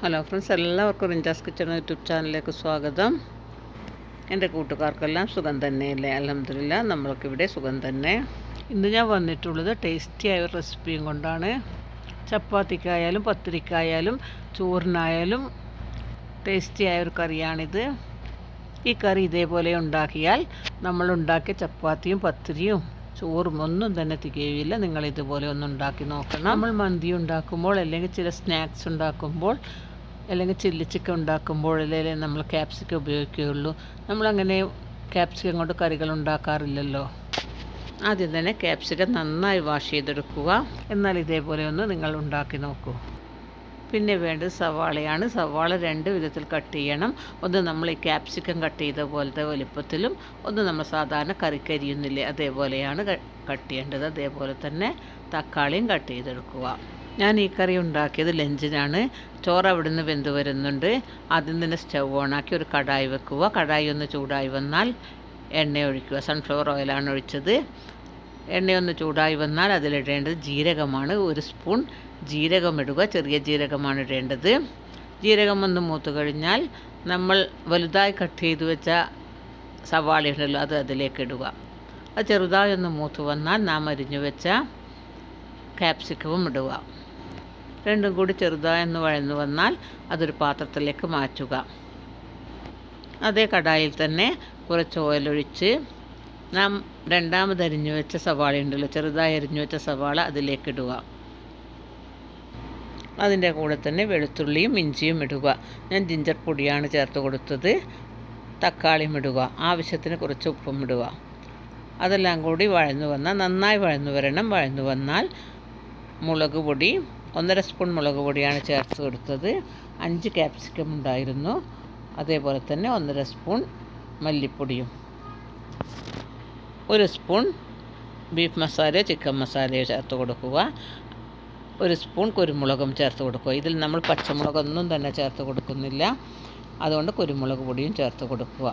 Hello friends എല്ലാവർക്കും റിഞ്ചാസ് kitchen YouTube ചാനലിലേക്ക് സ്വാഗതം. എന്റെ കൂട്ടുകാർക്കെല്ലാം സുഖം തന്നെയല്ലേ? അലഹമില്ല നമ്മൾക്കിവിടെ സുഖം തന്നെ. ഇന്ന് ഞാൻ വന്നിട്ടുള്ളത് ടേസ്റ്റിയായ ഒരു റെസിപ്പിയും കൊണ്ടാണ്. ചപ്പാത്തിക്കായാലും പത്തിരിക്കായാലും ചോറിനായാലും ടേസ്റ്റിയായ ഒരു കറിയാണിത്. ഈ കറി ഇതേപോലെ ഉണ്ടാക്കിയാൽ നമ്മൾ ഉണ്ടാക്കിയ ചപ്പാത്തിയും പത്തിരിയും ചോറും ഒന്നും തന്നെ തികയില്ല നിങ്ങൾ ഇതുപോലെ ഒന്ന് ഉണ്ടാക്കി നോക്കണം. നമ്മൾ മന്തി ഉണ്ടാക്കുമ്പോൾ അല്ലെങ്കിൽ ചില സ്നാക്സ് ഉണ്ടാക്കുമ്പോൾ അല്ലെങ്കിൽ ചില്ലി ചിക്കൻ ഉണ്ടാക്കുമ്പോൾ അല്ലെങ്കിൽ നമ്മൾ ക്യാപ്സിക്കം ഉപയോഗിക്കുകയുള്ളൂ. നമ്മളങ്ങനെ ക്യാപ്സിക്കം കൊണ്ട് കറികൾ ഉണ്ടാക്കാറില്ലല്ലോ. ആദ്യം തന്നെ ക്യാപ്സിക്കം നന്നായി വാഷ് ചെയ്തെടുക്കുക. എന്നാൽ ഇതേപോലെ ഒന്ന് നിങ്ങൾ ഉണ്ടാക്കി നോക്കൂ. പിന്നെ വേണ്ടത് സവാളയാണ്. സവാള രണ്ട് വിധത്തിൽ കട്ട് ചെയ്യണം. ഒന്ന് നമ്മൾ ഈ ക്യാപ്സിക്കം കട്ട് ചെയ്ത പോലത്തെ വലിപ്പത്തിലും ഒന്ന് നമ്മൾ സാധാരണ കറിക്കരിയുന്നില്ലേ അതേപോലെയാണ് കട്ട് ചെയ്യേണ്ടത്. അതേപോലെ തന്നെ തക്കാളിയും കട്ട് ചെയ്തെടുക്കുക. ഞാൻ ഈ കറി ഉണ്ടാക്കിയത് ലഞ്ചിനാണ്. ചോറ് അവിടെ നിന്ന് വെന്ത് വരുന്നുണ്ട്. ആദ്യം തന്നെ സ്റ്റൗ ഓണാക്കി ഒരു കടായി വെക്കുക. കടായി ഒന്ന് ചൂടായി വന്നാൽ എണ്ണ ഒഴിക്കുക. സൺഫ്ലവർ ഓയിലാണ് ഒഴിച്ചത്. എണ്ണയൊന്ന് ചൂടായി വന്നാൽ അതിലിടേണ്ടത് ജീരകമാണ്. ഒരു സ്പൂൺ ജീരകം ഇടുക. ചെറിയ ജീരകമാണ് ഇടേണ്ടത്. ജീരകം ഒന്ന് മൂത്ത് കഴിഞ്ഞാൽ നമ്മൾ വലുതായി കട്ട് ചെയ്ത് വെച്ച സവാള ഉണ്ടല്ലോ അത് അതിലേക്ക് ഇടുക. അത് ചെറുതായി ഒന്ന് മൂത്ത് വന്നാൽ നാം അരിഞ്ഞു വെച്ച ക്യാപ്സിക്കവും ഇടുക. രണ്ടും കൂടി ചെറുതായി ഒന്ന് വഴന്നു വന്നാൽ അതൊരു പാത്രത്തിലേക്ക് മാറ്റുക. അതേ കടായിൽ തന്നെ കുറച്ച് ഓയിലൊഴിച്ച് നാം രണ്ടാമത് അരിഞ്ഞു വെച്ച സവാള ഉണ്ടല്ലോ ചെറുതായി അരിഞ്ഞു വെച്ച സവാള അതിലേക്ക് ഇടുക. അതിന്റെ കൂടെ തന്നെ വെളുത്തുള്ളിയും ഇഞ്ചിയും ഇടുക. ഞാൻ ജിഞ്ചർ പൊടിയാണ് ചേർത്ത് കൊടുത്തത്. തക്കാളിയും ഇടുക. ആവശ്യത്തിന് കുറച്ച് ഉപ്പും ഇടുക. അതെല്ലാം കൂടി വഴന്നു വന്നാൽ നന്നായി വഴന്നു വരണം. വഴന്നു വന്നാൽ മുളക് പൊടി ഒന്നര സ്പൂൺ മുളക് പൊടിയാണ് ചേർത്ത് കൊടുത്തത്. അഞ്ച് ക്യാപ്സിക്കം ഉണ്ടായിരുന്നു. അതേപോലെ തന്നെ ഒന്നര സ്പൂൺ മല്ലിപ്പൊടിയും. ഒരു സ്പൂൺ ബീഫ് മസാലയോ ചിക്കൻ മസാലയോ ചേർത്ത് കൊടുക്കുക. ഒരു സ്പൂൺ കുരുമുളകും ചേർത്ത് കൊടുക്കുക. ഇതിൽ നമ്മൾ പച്ചമുളകൊന്നും തന്നെ ചേർത്ത് കൊടുക്കുന്നില്ല. അതുകൊണ്ട് കുരുമുളക് പൊടിയും ചേർത്ത് കൊടുക്കുക.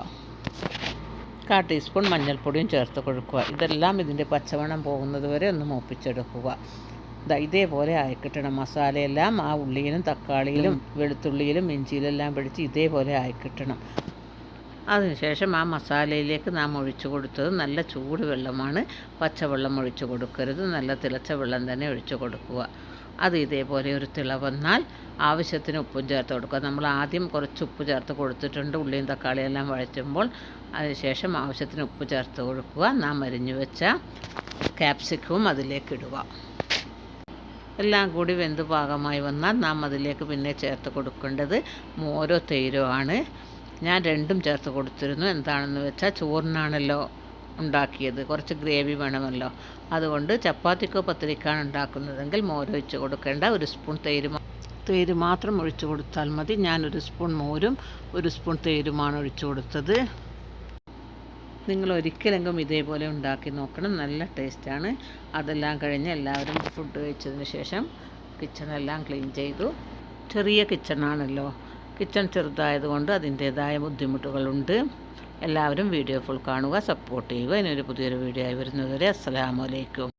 കാ ടീസ്പൂൺ മഞ്ഞൾപ്പൊടിയും ചേർത്ത് കൊടുക്കുക. ഇതെല്ലാം ഇതിന്റെ പച്ചമണം പോകുന്നത് വരെ ഒന്ന് മൂപ്പിച്ചെടുക്കുക. ഇതാ ഇതേപോലെ ആയിക്കിട്ടണം. മസാലയെല്ലാം ആ ഉള്ളിയിലും തക്കാളിയിലും വെളുത്തുള്ളിയിലും ഇഞ്ചിയിലെല്ലാം പിടിച്ച് ഇതേപോലെ ആയിക്കിട്ടണം. അതിനുശേഷം ആ മസാലയിലേക്ക് നാം ഒഴിച്ചു കൊടുത്തത് നല്ല ചൂട് വെള്ളമാണ് പച്ചവെള്ളം ഒഴിച്ചു കൊടുക്കരുത്. നല്ല തിളച്ച വെള്ളം തന്നെ ഒഴിച്ചു കൊടുക്കുക. അത് ഇതേപോലെ ഒരു തിള വന്നാൽ ആവശ്യത്തിന് ഉപ്പും ചേർത്ത് കൊടുക്കുക. നമ്മൾ ആദ്യം കുറച്ച് ഉപ്പ് ചേർത്ത് കൊടുത്തിട്ടുണ്ട്. ഉള്ളിയും തക്കാളിയും എല്ലാം വഴറ്റുമ്പോൾ അതിനുശേഷം ആവശ്യത്തിന് ഉപ്പ് ചേർത്ത് കൊടുക്കുക. നാം അരിഞ്ഞു വെച്ച ക്യാപ്സിക്കവും അതിലേക്ക് ഇടുക. എല്ലാം കൂടി വെന്ത് പാകമായി വന്നാൽ നാം അതിലേക്ക് പിന്നെ ചേർത്ത് കൊടുക്കേണ്ടത് മോരോ തൈരോ ആണ് ഞാൻ രണ്ടും ചേർത്ത് കൊടുത്തിരുന്നു. എന്താണെന്ന് വെച്ചാൽ ചോറിനാണല്ലോ ഉണ്ടാക്കിയത്. കുറച്ച് ഗ്രേവി വേണമല്ലോ. അതുകൊണ്ട് ചപ്പാത്തിക്കോ പത്തിരിക്കാണ് ഉണ്ടാക്കുന്നതെങ്കിൽ മോരൊഴിച്ച് കൊടുക്കേണ്ട. ഒരു സ്പൂൺ തൈര് തൈര് മാത്രം ഒഴിച്ച് കൊടുത്താൽ മതി. ഞാൻ ഒരു സ്പൂൺ മോരും ഒരു സ്പൂൺ തൈരുമാണ് ഒഴിച്ച് കൊടുത്തത്. നിങ്ങൾ ഒരിക്കലെങ്കിലും ഇതേപോലെ ഉണ്ടാക്കി നോക്കണം. നല്ല ടേസ്റ്റാണ്. അതെല്ലാം കഴിഞ്ഞ് എല്ലാവരും ഫുഡ് കഴിച്ചതിന് ശേഷം കിച്ചണെല്ലാം ക്ലീൻ ചെയ്തു. ചെറിയ കിച്ചണാണല്ലോ കിച്ചൺ ചെറുതായതുകൊണ്ട് അതിന്റേതായ ബുദ്ധിമുട്ടുകളുണ്ട്. എല്ലാവരും വീഡിയോ ഫുൾ കാണുക സപ്പോർട്ട് ചെയ്യുക. ഇനിയൊരു പുതിയൊരു വീഡിയോ ആയി വരുന്നതുവരെ അസ്സലാമലൈക്കും